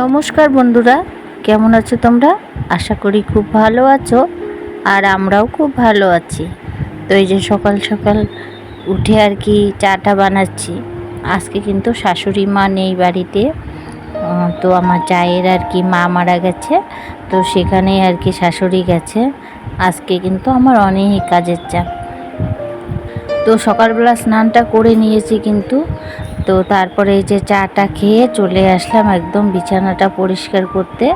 নমস্কার বন্ধুরা, কেমন আছো তোমরা? আশা করি খুব ভালো আছো আর আমরাও খুব ভালো আছি। তো এই যে সকাল সকাল উঠে আর কি চাটা বানাচ্ছি। আজকে কিন্তু শাশুড়ি মা নেই বাড়িতে। তো আমার চায়ের আর কি মা মারা গেছে। তো সেখানেই আর কি শাশুড়ি গেছে। আজকে কিন্তু আমার অনেক কাজের চাপ। তো সকালবেলা স্নানটা করে নিয়েছি কিন্তু। তো তারপরে এই যে চাটা খেয়ে চলে আসলাম একদম বিছানাটা পরিষ্কার করতে।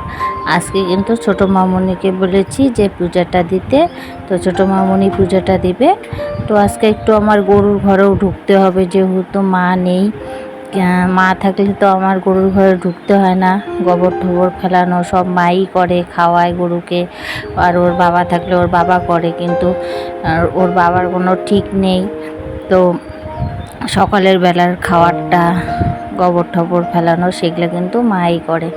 আজকে কিন্তু ছোটো মামনিকে বলেছি যে পূজাটা দিতে, তো ছোটো মামনি পূজাটা দিবে। তো আজকে একটু আমার গরুর ঘরেও ঢুকতে হবে, যেহেতু মা নেই। মা থাকলে তো আমার গরুর ঘরে ঢুকতে হয় না। গোবর ঠোবর ফেলানো, সব মাই করে খাওয়ায় গরুকে। আর ওর বাবা থাকলে ওর বাবা করে, কিন্তু ওর বাবার কোনো ঠিক নেই। তো সকালের বেলার খাবারটা গোবর ঠবর ফেলানো সেগুলো কিন্তু মাই করে।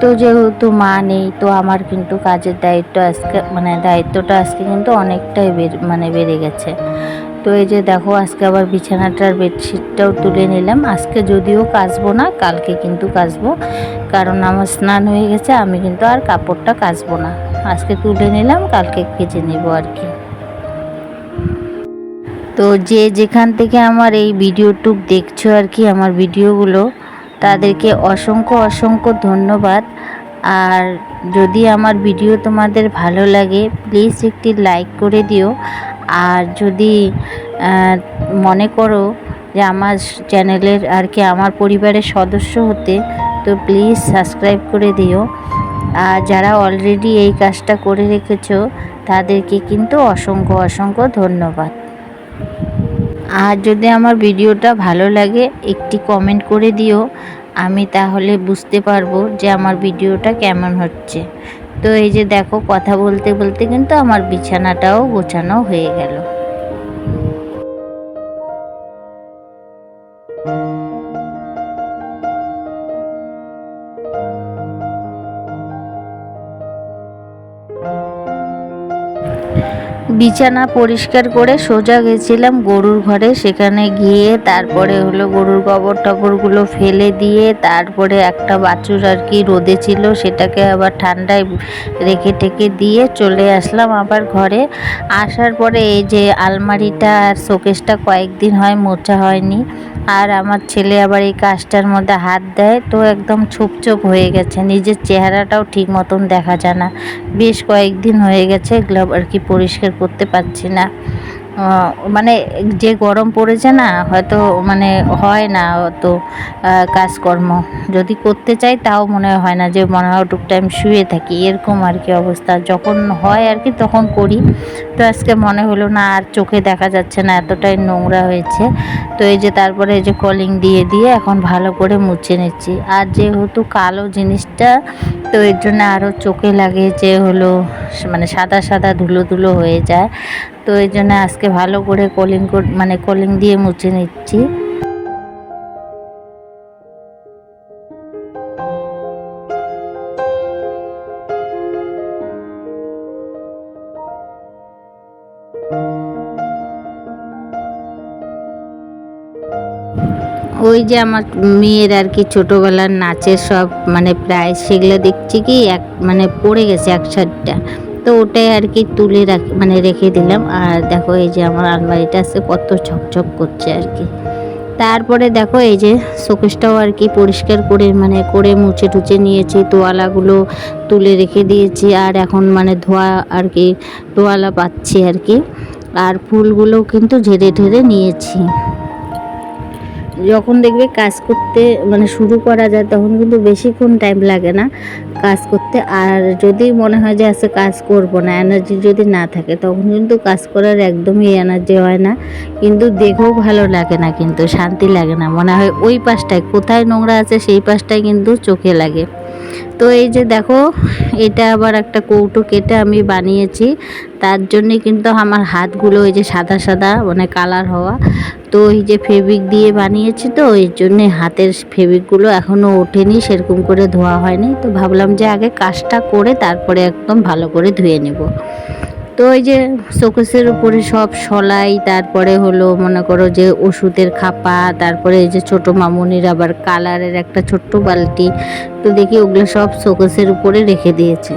তো যেহেতু মা নেই, তো আমার কিন্তু কাজের দায়িত্ব আজকে মানে দায়িত্বটা আজকে কিন্তু অনেকটাই মানে বেড়ে গেছে। তো এই যে দেখো, আজকে আবার বিছানাটার বেডশিটটাও তুলে নিলাম। আজকে যদিও কাচবো না, কালকে কিন্তু কাচবো। কারণ আমার স্নান হয়ে গেছে, আমি কিন্তু আর কাপড়টা কাচবো না। আজকে তুলে নিলাম, কালকে কেচে নেব আর কি। তো যে যেখান থেকে আমার এই ভিডিওটুক দেখছ আর কি, আমার ভিডিওগুলো, তাদেরকে অসংখ্য অসংখ্য ধন্যবাদ। আর যদি আমার ভিডিও তোমাদের ভালো লাগে প্লিজ একটি লাইক করে দিও। আর যদি মনে করো যে আমার চ্যানেলের আর কি আমার পরিবারের সদস্য হতে, তো প্লিজ সাবস্ক্রাইব করে দিও। আর যারা অলরেডি এই কাজটা করে রেখেছো, তাদেরকে কিন্তু অসংখ্য অসংখ্য ধন্যবাদ। আর যদি আমার ভিডিওটা ভালো লাগে, একটি কমেন্ট করে দিও। আমি তাহলে বুঝতে পারব যে আমার ভিডিওটা কেমন হচ্ছে। তো এই যে দেখো, কথা বলতে বলতে কিন্তু আমার বিছানাটাও গোছানো হয়ে গেল। বিছানা পরিষ্কার করে সোজা গেছিলাম গরুর ঘরে। সেখানে গিয়ে তারপরে হলো গরুর গোবর টবরগুলো ফেলে দিয়ে তারপরে একটা বাছুর আর কি রোদে ছিল, সেটাকে আবার ঠান্ডায় রেখে টেকে দিয়ে চলে আসলাম আবার ঘরে। আসার পরে এই যে আলমারিটা আর শোকেসটা কয়েকদিন হয়, মোছা হয়নি। আর আমার ছেলে আবার এই কাজটার মধ্যে হাত দেয়, তো একদম ছোপ ছোপ হয়ে গেছে। নিজের চেহারাটাও ঠিক মতন দেখা যায় না। বেশ কয়েকদিন হয়ে গেছে এগুলো আর কি পরিষ্কার করতে পারছি না। মানে যে গরম পড়েছে না, হয়তো মানে হয় না অত কাজকর্ম। যদি করতে চাই, তাও মনে হয় না যে মনে হয় টুক টাইম শুয়ে থাকি। এরকম আর কি অবস্থা। যখন হয় আর কি, তখন করি। তো আজকে মনে হলো না, আর চোখে দেখা যাচ্ছে না, এতটাই নোংরা হয়েছে। তো এই যে তারপরে এই যে কলিং দিয়ে দিয়ে এখন ভালো করে মুছে নিচ্ছি। আর যেহেতু কালো জিনিসটা, তো এর জন্য আরও চোখে লাগে যে হলো মানে সাদা সাদা ধুলো ধুলো হয়ে যায়। তো এই জন্য আজকে ভালো করে কলিং মানে কলিং দিয়ে মুছে নিচ্ছি। ওই যে আমার মেয়ের আর কি ছোটোবেলার নাচের সব মানে প্রায় সেগুলো দেখছি কি, এক মানে পড়ে গেছে এক সাইডটা। তো ওটাই আর কি তুলে রাখ মানে রেখে দিলাম। আর দেখো এই যে আমার আলমারিটা আছে, কত ঝকঝক করছে আর কি। তারপরে দেখো এই যে শোকেসটাও আর কি পরিষ্কার করে মানে করে মুছে টুচে নিয়েছি, তোয়ালাগুলো তুলে রেখে দিয়েছি। আর এখন মানে ধোয়া আর কি, তোয়ালা পাচ্ছি আর কি। আর ফুলগুলোও কিন্তু ঝেড়ে ঢেড়ে নিয়েছি। যখন দেখবে কাজ করতে মানে শুরু করা যায়, তখন কিন্তু বেশিক্ষণ টাইম লাগে না। কাজ করতে, আর যদি মনে হয় যে আজকে কাজ করব না এনার্জি যদি না থাকে, তখন কিন্তু কাজ করার একদমই এনার্জি হয় না। কিন্তু দেখেও ভালো লাগে না, কিন্তু শান্তি লাগে না। মনে হয় ওই পাশটায় কোথায় নোংরা আছে, সেই পাশটায় কিন্তু চোখে লাগে। তো এই যে দেখো, এটা আবার একটা কৌটো কেটে আমি বানিয়েছি। তার জন্যে কিন্তু আমার হাতগুলো ওই যে সাদা সাদা মানে কালার হওয়া। তো এই যে ফেব্রিক দিয়ে বানিয়েছি তো এই জন্যে হাতের ফেব্রিকগুলো এখনও ওঠেনি, সেরকম করে ধোয়া হয়নি। তো ভাবলাম যে আগে কাজটা করে তারপরে একদম ভালো করে ধুয়ে নেব। তো ওই যে শোকেসের উপরে সব সলাই, তারপরে হলো মনে করো যে ওষুধের খাপা, তারপরে এই যে ছোট মামুনির আবার কালারের একটা ছোট্ট বালতি, তো দেখি ওগুলো সব শোকেসের উপরে রেখে দিয়েছে।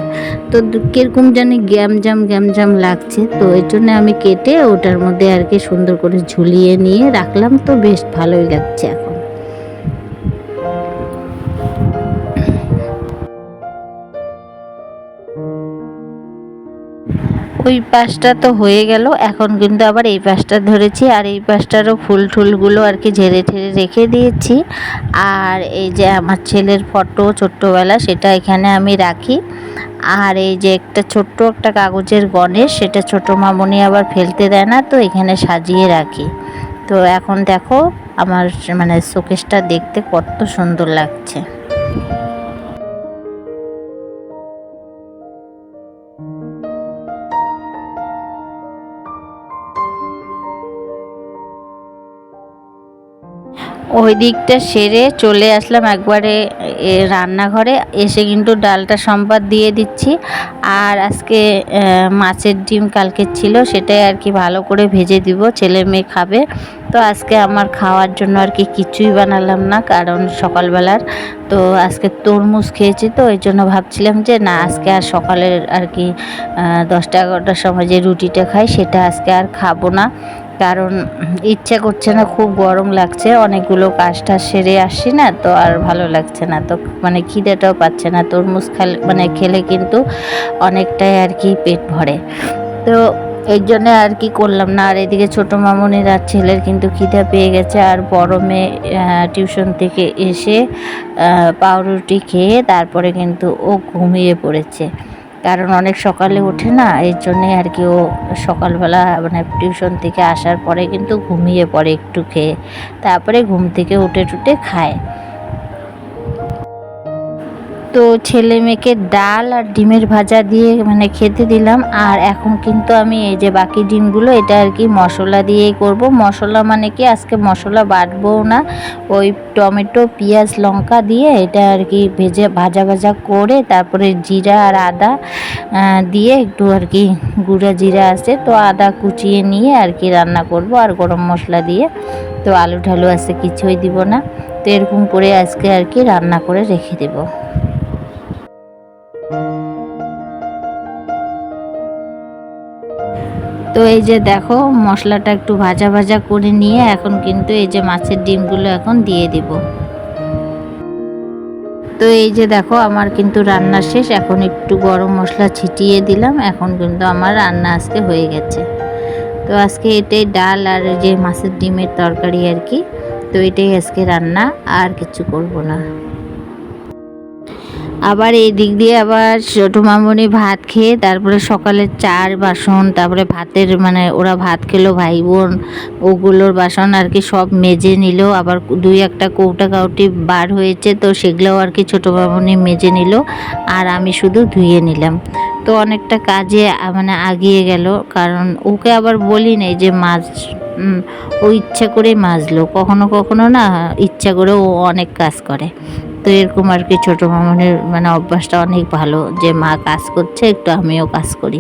তো কীরকম জানি গ্যামজাম গ্যামজাম লাগছে, তো এর জন্য আমি কেটে ওটার মধ্যে আর কি সুন্দর করে ঝুলিয়ে নিয়ে রাখলাম, তো বেশ ভালোই লাগছে এখন। ওই পাশটা তো হয়ে গেল। এখন কিন্তু আবার এই পাশটা ধরেছি আর এই পাশটারও ফুল টুলগুলো আর কি ঝেড়ে ঠেড়ে রেখে দিয়েছি। আর এই যে আমার ছেলের ফটো ছোট্টবেলা সেটা এখানে আমি রাখি। আর এই যে একটা ছোট্ট একটা কাগজের গণেশ, সেটা ছোট মামনি আবার ফেলতে দেয় না, তো এখানে সাজিয়ে রাখি। তো এখন দেখো আমার মানে শোকেসটা দেখতে কত সুন্দর লাগছে। ওই দিকটা সেরে চলে আসলাম একবারে রান্নাঘরে। এসে কিন্তু ডালটা সম্বাদ দিয়ে দিচ্ছি। আর আজকে মাছের ডিম কালকে ছিল, সেটাই আর কি ভালো করে ভেজে দিব, ছেলে মেয়ে খাবে। তো আজকে আমার খাওয়ার জন্য আর কি কিছুই বানালাম না, কারণ সকালবেলার। তো আজকে তরমুজ খেয়েছি তো, ওই জন্য ভাবছিলাম যে না, আজকে আর সকালের আর কি দশটা এগারোটার সময় যে রুটিটা খাই, সেটা আজকে আর খাব না। কারণ ইচ্ছা করছে না, খুব গরম লাগছে, অনেকগুলো কাজটা সেরে আসছি না, তো আর ভালো লাগছে না, তো মানে খিদেটাও পাচ্ছে না, তরমুজ খেলে মানে খেলে কিন্তু অনেকটাই আর কি পেট ভরে। তো এই জন্য আর কি করলাম না, আর এদিকে ছোটো মামনির আর ছেলের কিন্তু খিদে পেয়ে গেছে, আর বড় মেয়ে টিউশন থেকে এসে পাউরুটি খেয়ে তারপরে কিন্তু ও ঘুমিয়ে পড়েছে। কারণ অনেক সকালে ওঠে না এর জন্যে আর কি ও সকালবেলা মানে টিউশন থেকে আসার পরে কিন্তু ঘুমিয়ে পড়ে একটু খেয়ে তারপরে ঘুম থেকে উঠে টুটে খায়। তো ছেলে মেয়েকে ডাল আর ডিমের ভাজা দিয়ে মানে খেতে দিলাম। আর এখন কিন্তু আমি এই যে বাকি ডিমগুলো, এটা আর কি মশলা দিয়েই করব। মশলা মানে কি, আজকে মশলা বাটবও না। ওই টমেটো, পেঁয়াজ, লঙ্কা দিয়ে এটা আর কি ভেজে, ভাজা ভাজা করে তারপরে জিরা আর আদা দিয়ে একটু আর কি গুঁড়া জিরা আছে, তো আদা কুচিয়ে নিয়ে আর কি রান্না করব আর গরম মশলা দিয়ে। তো আলু ঠালু আছে, কিছুই দিব না। তো এরকম করে আজকে আর কি রান্না করে রেখে দেবো। তো এই যে দেখো, মশলাটা একটু ভাজা ভাজা করে নিয়ে এখন কিন্তু এই যে মাছের ডিমগুলো এখন দিয়ে দিব। তো এই যে দেখো, আমার কিন্তু রান্না শেষ, এখন একটু গরম মশলা ছিটিয়ে দিলাম, এখন কিন্তু আমার রান্না আজকে হয়ে গেছে। তো আজকে এটাই ডাল আর যে মাছের ডিমের তরকারি আর কি, তো এটাই আজকে রান্না, আর কিছু করব না। আবার এই দিক দিয়ে আবার ছোটো মামনি ভাত খেয়ে তারপরে সকালের চার বাসন, তারপরে ভাতের মানে ওরা ভাত খেলো ভাই বোন ওগুলোর বাসন আর কি সব মেজে নিল। আবার দুই একটা কৌটা কাউটি বার হয়েছে তো সেগুলোও আর কি ছোটো মামনি মেজে নিল আর আমি শুধু ধুয়ে নিলাম। তো অনেকটা কাজে মানে আগিয়ে গেল কারণ ওকে আবার বলি নেই যে মাছ ও ইচ্ছা করে মাজলো। কখনো কখনো না ইচ্ছা করে ও অনেক কাজ করে। তো এরকম আর কি ছোটো মামনের মানে অভ্যাসটা অনেক ভালো যে মা কাজ করছে, একটু আমিও কাজ করি।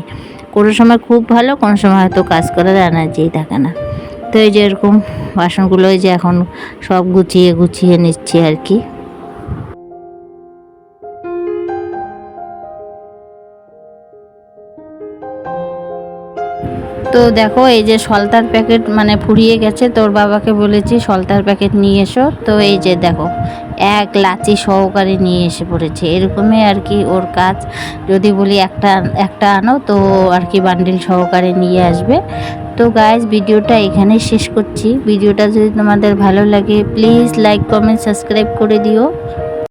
কোনো সময় খুব ভালো, কোনো সময় হয়তো কাজ করার এনার্জিই থাকে না। তো এই যে এরকম বাসনগুলো যে এখন সব গুছিয়ে গুছিয়ে নিচ্ছি আর কি। তো দেখো, এই যে সলতার প্যাকেট মানে ফুরিয়ে গেছে, তোর বাবাকে বলেছি সলতার প্যাকেট নিয়ে এসো। তো এই যে দেখো, এক লাচি সহকারে নিয়ে এসে পড়েছে। এরকমই আর কি ওর কাজ। যদি বলি একটা একটা আনো, তো আর কি বান্ডিল সহকারে নিয়ে আসবে। তো গাইজ ভিডিওটা এখানেই শেষ করছি। ভিডিওটা যদি তোমাদের ভালো লাগে প্লিজ লাইক কমেন্ট সাবস্ক্রাইব করে দিও।